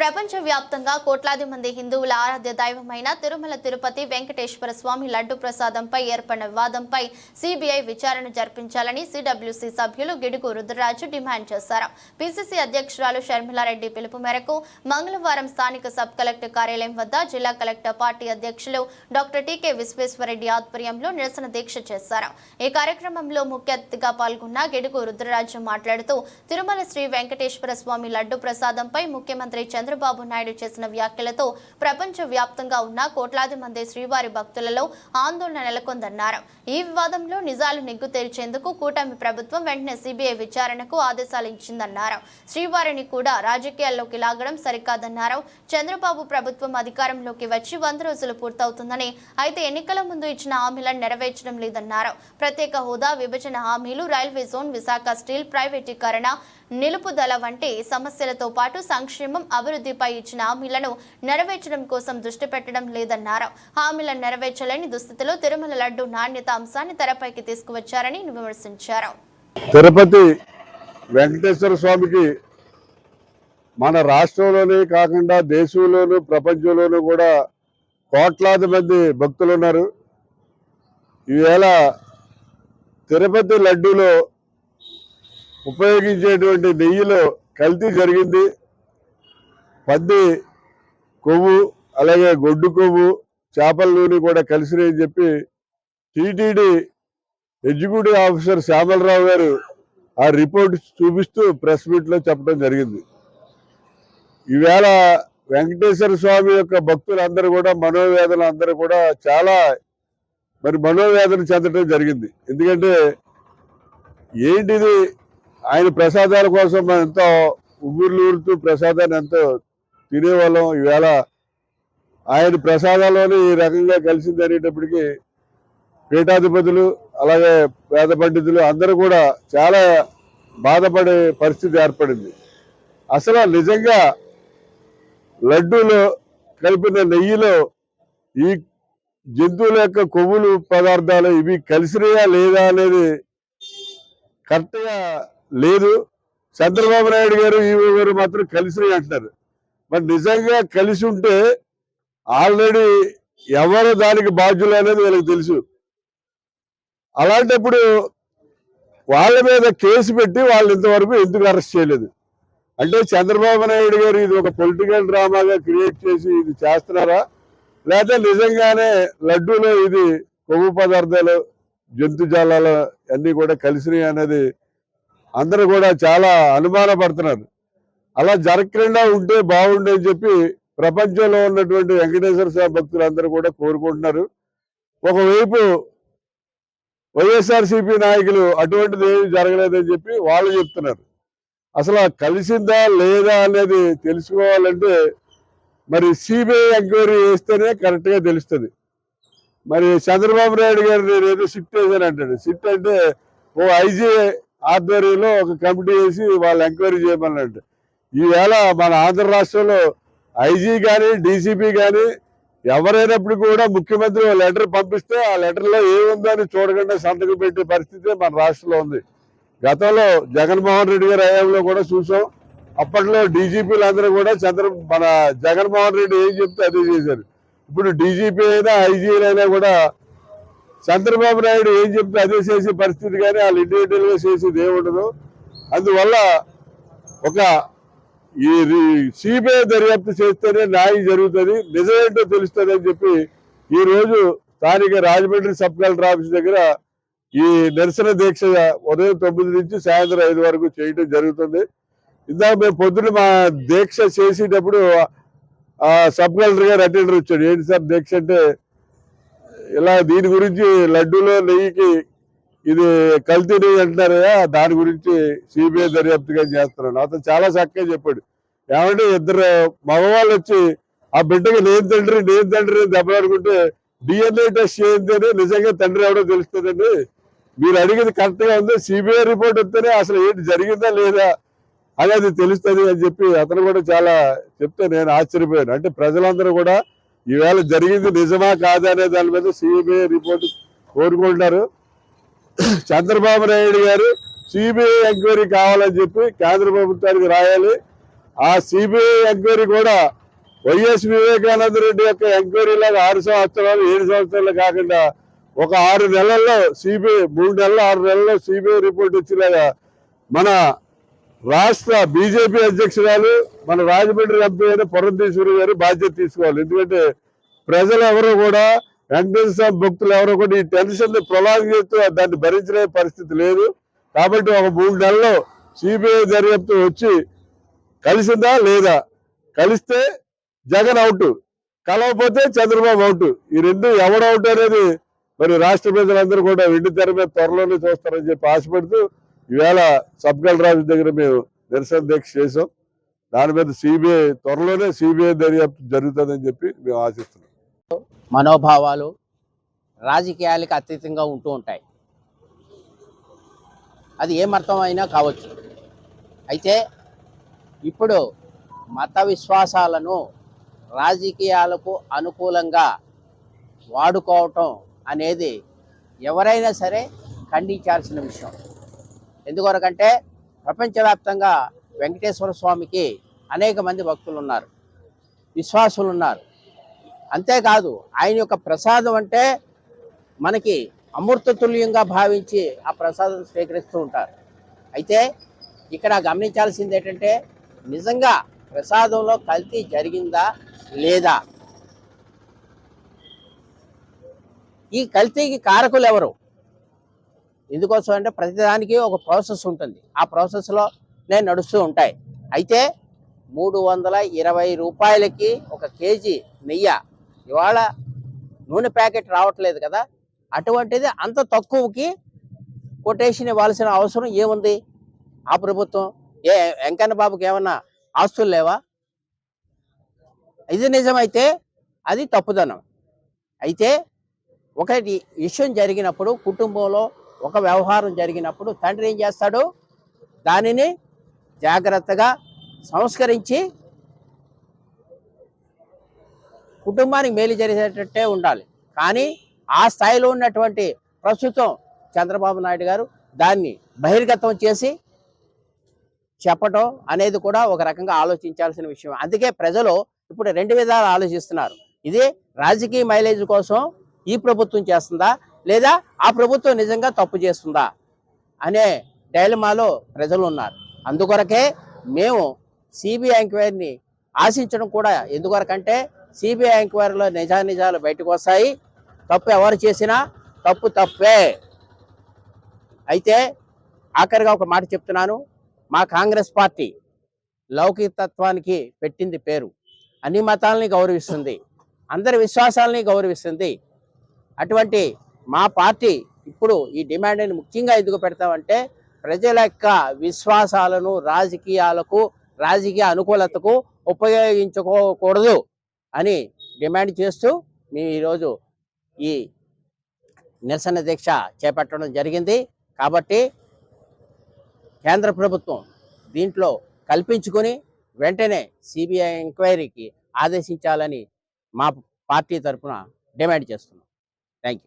ప్రపంచవ్యాప్తంగా కోట్లాది మంది హిందువుల ఆరాధ్య దైవమైన తిరుమల తిరుపతి వెంకటేశ్వర స్వామి లడ్డు ప్రసాదంపై ఏర్పడిన వివాదంపై సిబిఐ విచారణ జరిపించాలని సిడబ్ల్యూసీ సభ్యులు గిడుగు రుద్రరాజు డిమాండ్ చేశారు. పిసిసి అధ్యక్షురాలు షర్మిలారెడ్డి పిలుపు మేరకు మంగళవారం స్థానిక సబ్ కలెక్టర్ కార్యాలయం వద్ద జిల్లా కలెక్టర్ పార్టీ అధ్యక్షులు డాక్టర్ టీకే విశ్వేశ్వరరెడ్డి ఆధ్వర్యంలో నిరసన దీక్ష చేశారు. ఈ కార్యక్రమంలో ముఖ్య అతిథిగా పాల్గొన్న గిడుగు రుద్రరాజు మాట్లాడుతూ తిరుమల శ్రీ వెంకటేశ్వర స్వామి లడ్డు ప్రసాదంపై ముఖ్యమంత్రి చంద్ర చంద్రబాబు నాయుడు చేసిన వ్యాఖ్యలతో ప్రపంచ వ్యాప్తంగా ఉన్న కోట్లాది మంది శ్రీవారి భక్తులలో ఆందోళన నెలకొందన్నారు. ఈ వివాదంలో నిజాలు నిగ్గు తేల్చేందుకు కూటమి ప్రభుత్వం వెంటనే సిబిఐ విచారణకు ఆదేశాలు ఇచ్చిందన్నారు. శ్రీవారిని కూడా రాజకీయాల్లోకి లాగడం సరికాదన్నారు. చంద్రబాబు ప్రభుత్వం అధికారంలోకి వచ్చి వంద రోజులు పూర్తవుతుందని అయితే ఎన్నికల ముందు ఇచ్చిన హామీలను నెరవేర్చడం లేదన్నారు. ప్రత్యేక హోదా విభజన హామీలు రైల్వే జోన్ విశాఖ స్టీల్ ప్రైవేటీకరణ నిలుపుదల వంటి సమస్యలతో పాటు సంక్షేమం అభివృద్ధిపై ఇచ్చిన హామీలను నెరవేర్చడం కోసం దృష్టి పెట్టడం లేదన్నారు. హామీలను నెరవేర్చలేని దుస్థితిలో తిరుమల లడ్డు నాణ్యత అంశాన్ని తెరపైకి తీసుకువచ్చారని విమర్శించారు. తిరుపతి వెంకటేశ్వర స్వామికి మన రాష్ట్రంలోనే కాకుండా దేశంలోనూ ప్రపంచంలోనూ కూడా కోట్లాది మంది భక్తులు ఉన్నారు ఈవేళ తిరుపతి లడ్డూలో ఉపయోగించేటువంటి నెయ్యిలో కల్తీ జరిగింది. పంది కొవ్వు అలాగే గొడ్డు కొవ్వు చేపల నూనె కూడా కలిసినాయని చెప్పి టీటీడీ ఎగ్జిక్యూటివ్ ఆఫీసర్ శ్యామలరావు గారు ఆ రిపోర్ట్ చూపిస్తూ ప్రెస్ మీట్లో చెప్పడం జరిగింది. ఈవేళ వెంకటేశ్వర స్వామి యొక్క భక్తులందరూ కూడా మనోవేదన అందరూ కూడా చాలా మరి మనోవేదన చెందడం జరిగింది. ఎందుకంటే ఏంటిది? ఆయన ప్రసాదాల కోసం మనం ఎంతో ఉగుర్లు ఊరుతూ ప్రసాదాన్ని ఎంతో తినేవాళ్ళం. ఈవేళ ఆయన ప్రసాదాల్లోనే ఈ రకంగా కలిసింది అనేటప్పటికీ పీఠాధిపతులు అలాగే పేద పండితులు అందరూ కూడా చాలా బాధపడే పరిస్థితి ఏర్పడింది. అసలు నిజంగా లడ్డూలో కలిపిన నెయ్యిలో ఈ జంతువుల యొక్క కొవ్వులు పదార్థాలు ఇవి కలిసినాయా లేదా అనేది కరెక్ట్గా లేదు. చంద్రబాబు నాయుడు గారు ఈవో గారు మాత్రం కలిసి అంటున్నారు. మరి నిజంగా కలిసి ఉంటే ఆల్రెడీ ఎవరు దానికి బాధ్యులు అనేది వీళ్ళకి తెలుసు. అలాంటప్పుడు వాళ్ళ మీద కేసు పెట్టి వాళ్ళు ఇంతవరకు ఎందుకు అరెస్ట్ చేయలేదు? అంటే చంద్రబాబు నాయుడు గారు ఇది ఒక పొలిటికల్ డ్రామాగా క్రియేట్ చేసి ఇది చేస్తున్నారా? లేదా నిజంగానే లడ్డూలో ఇది కొవ్వు పదార్థాలు జంతుజాలాలు అన్నీ కూడా కలిసినాయి అనేది అందరూ కూడా చాలా అనుమానపడుతున్నారు. అలా జరగకుండా ఉంటే బాగుండే అని చెప్పి ప్రపంచంలో ఉన్నటువంటి వెంకటేశ్వర స్వామి భక్తులందరూ కూడా కోరుకుంటున్నారు. ఒకవైపు వైఎస్ఆర్సీపీ నాయకులు అటువంటిది ఏమి జరగలేదని చెప్పి వాళ్ళు చెప్తున్నారు. అసలు కలిసిందా లేదా అనేది తెలుసుకోవాలంటే మరి సిబిఐ ఎంక్వైరీ చేస్తేనే కరెక్ట్గా తెలుస్తుంది. మరి చంద్రబాబు నాయుడు గారు నేను ఏదో సిట్ వేసాను అంటాడు సిట్ అంటే ఓ ఐజీ ఆధ్వర్యంలో ఒక కమిటీ వేసి వాళ్ళు ఎంక్వైరీ చేయమన్నట్టు ఈవేళ మన ఆంధ్ర రాష్ట్రంలో ఐజీ కానీ డీసీపీ కానీ ఎవరైనప్పుడు కూడా ముఖ్యమంత్రి లెటర్ పంపిస్తే ఆ లెటర్లో ఏముందని చూడకుండా సంతకం పెట్టే పరిస్థితి మన రాష్ట్రంలో ఉంది. గతంలో జగన్మోహన్ రెడ్డి గారి హయాంలో కూడా చూసాం. అప్పట్లో డీజీపీలు అందరూ కూడా చంద్ర మన జగన్మోహన్ రెడ్డి ఏం చెప్తే అదే చేశారు. ఇప్పుడు డీజీపీ అయినా ఐజీలైనా అయినా కూడా చంద్రబాబు నాయుడు ఏం చెప్తే అదే చేసే పరిస్థితి కానీ వాళ్ళు ఇండివిజువల్గా చేసేది ఏముండదు. అందువల్ల ఒక ఈ సిబిఐ దర్యాప్తు చేస్తేనే న్యాయం జరుగుతుంది. నిజమేంటో తెలుస్తుంది అని చెప్పి ఈ రోజు స్థానిక రాజమండ్రి సబ్ కలెక్టర్ ఆఫీస్ దగ్గర ఈ నిరసన దీక్ష ఉదయం తొమ్మిది నుంచి సాయంత్రం ఐదు వరకు చేయటం జరుగుతుంది. ఇందాక మేము పొద్దున మా దీక్ష చేసేటప్పుడు సబ్ కలెక్టర్ గారు అటెండర్ వచ్చాడు. ఏంటి సార్ దీక్ష అంటే ఇలా దీని గురించి లడ్డూలో నెయ్యికి ఇది కల్తీ నెయ్యి అంటున్నారు కదా దాని గురించి సిబిఐ దర్యాప్తుగా చేస్తున్నాను అతను చాలా చక్కగా చెప్పాడు. ఏమంటే ఇద్దరు మగవాళ్ళు వచ్చి ఆ బిడ్డకి నేను తండ్రి నేను తండ్రి దెబ్బలాడుకుంటే డిఎన్ఏ టెస్ట్ చేయంతేనే నిజంగా తండ్రి ఎవడో తెలుస్తుందండి. మీరు అడిగింది కరెక్ట్గా ఉంది. సిబిఐ రిపోర్ట్ వస్తేనే అసలు ఏంటి జరిగిందా లేదా అనేది తెలుస్తుంది అని చెప్పి అతను కూడా చాలా చెప్తే నేను ఆశ్చర్యపోయాను. అంటే ప్రజలందరూ కూడా ఈవేళ జరిగింది నిజమా కాదా అనే దాని మీద సిబిఐ రిపోర్ట్ కోరుకుంటున్నారు. చంద్రబాబు నాయుడు గారు సిబిఐ ఎంక్వైరీ కావాలని చెప్పి కేంద్ర ప్రభుత్వానికి రాయాలి. ఆ సిబిఐ ఎంక్వైరీ కూడా వైఎస్ వివేకానంద రెడ్డి యొక్క ఎంక్వైరీలాగా ఆరు సంవత్సరాలు ఏడు సంవత్సరాలు కాకుండా ఒక ఆరు నెలల్లో సిబిఐ మూడు నెలలు ఆరు నెలల్లో సిబిఐ రిపోర్ట్ వచ్చేలాగా మన రాష్ట్ర బీజేపీ అధ్యక్షురాలు మన రాజమండ్రి ఎంపీ అయిన పురంధేశ్వరి గారు బాధ్యత తీసుకోవాలి. ఎందుకంటే ప్రజలు ఎవరు కూడా వెంకటేశ్వర స్వామి భక్తులు ఎవరో కూడా ఈ టెన్షన్ ప్రొలాంగ్ చేస్తూ దాన్ని భరించలే పరిస్థితి లేదు. కాబట్టి ఒక మూడు నెలల్లో సిబిఐ దర్యాప్తు వచ్చి కలిసిందా లేదా? కలిస్తే జగన్ అవుట్ కలవకపోతే చంద్రబాబు అవుట్. ఈ రెండు ఎవడవుట్ అవుట్ అనేది మరి రాష్ట్ర ప్రజలందరూ కూడా వెండి తెర మీద త్వరలోనే చూస్తారని చెప్పి ఆశపడుతూ ఈవేళ సబ్ కలెక్టర్ దగ్గర మేము నిరసన దీక్ష చేసాం దాని మీద సిబిఐ త్వరలోనే సిబిఐ దర్యాప్తు జరుగుతుందని చెప్పి మేము ఆశిస్తున్నాం. మనోభావాలు రాజకీయాలకు అతీతంగా ఉంటూ ఉంటాయి. అది ఏమర్థమైనా అయినా కావచ్చు. అయితే ఇప్పుడు మత విశ్వాసాలను రాజకీయాలకు అనుకూలంగా వాడుకోవటం అనేది ఎవరైనా సరే ఖండించాల్సిన విషయం. ఎందుకొరకంటే ప్రపంచవ్యాప్తంగా వెంకటేశ్వర స్వామికి అనేక మంది భక్తులు ఉన్నారు విశ్వాసులు ఉన్నారు అంతేకాదు ఆయన యొక్క ప్రసాదం అంటే మనకి అమృతతుల్యంగా భావించి ఆ ప్రసాదం స్వీకరిస్తూ ఉంటారు. అయితే ఇక్కడ గమనించాల్సింది ఏంటంటే నిజంగా ప్రసాదంలో కల్తీ జరిగిందా లేదా? ఈ కల్తీకి కారకులు ఎవరు? ఎందుకోసం అంటే ప్రతిదానికి ఒక ప్రాసెస్ ఉంటుంది. ఆ ప్రాసెస్లో నేను నడుస్తూ ఉంటాయి. అయితే మూడు వందల ఇరవై రూపాయలకి ఒక కేజీ నెయ్యి ఇవాళ నూనె ప్యాకెట్ రావట్లేదు కదా. అటువంటిది అంత తక్కువకి కొటేషన్ ఇవ్వాల్సిన అవసరం ఏముంది? ఆ ప్రభుత్వం ఏ వెంకన్న బాబుకి ఏమన్నా ఆస్తులు లేవా? ఇది నిజమైతే అది తప్పుదనం. అయితే ఒకటి విషయం జరిగినప్పుడు కుటుంబంలో ఒక వ్యవహారం జరిగినప్పుడు తండ్రి ఏం చేస్తాడు? దానిని జాగ్రత్తగా సంస్కరించి కుటుంబానికి మేలు జరిగేటట్టే ఉండాలి. కానీ ఆ స్థాయిలో ఉన్నటువంటి ప్రస్తుతం చంద్రబాబు నాయుడు గారు దాన్ని బహిర్గతం చేసి చెప్పటం అనేది కూడా ఒక రకంగా ఆలోచించాల్సిన విషయం. అందుకే ప్రజలు ఇప్పుడు రెండు విధాలు ఆలోచిస్తున్నారు. ఇది రాజకీయ మైలేజ్ కోసం ఈ ప్రభుత్వం చేస్తుందా లేదా ఆ ప్రభుత్వం నిజంగా తప్పు చేస్తుందా అనే డైలమాలో ప్రజలు ఉన్నారు అందుకొరకే మేము సిబిఐ ఎంక్వైరీని ఆశించడం కూడా ఎందుకొరకంటే సిబిఐ ఎంక్వైరీలో నిజానిజాలు బయటకు వస్తాయి తప్పు ఎవరు చేసినా తప్పు తప్పే. అయితే ఆఖరిగా ఒక మాట చెప్తున్నాను. మా కాంగ్రెస్ పార్టీ లౌకికతత్వానికి పెట్టింది పేరు. అన్ని మతాలని గౌరవిస్తుంది. అందరి విశ్వాసాలని గౌరవిస్తుంది. అటువంటి మా పార్టీ ఇప్పుడు ఈ డిమాండ్ని ముఖ్యంగా ఎందుకు పెడతామంటే ప్రజల యొక్క విశ్వాసాలను రాజకీయాలకు రాజకీయ అనుకూలతకు ఉపయోగించుకోకూడదు అని డిమాండ్ చేస్తూ మేము ఈరోజు ఈ నిరసన దీక్ష చేపట్టడం జరిగింది. కాబట్టి కేంద్ర ప్రభుత్వం దీంట్లో కల్పించుకొని వెంటనే సిబిఐ ఎంక్వైరీకి ఆదేశించాలని మా పార్టీ తరఫున డిమాండ్ చేస్తున్నాం.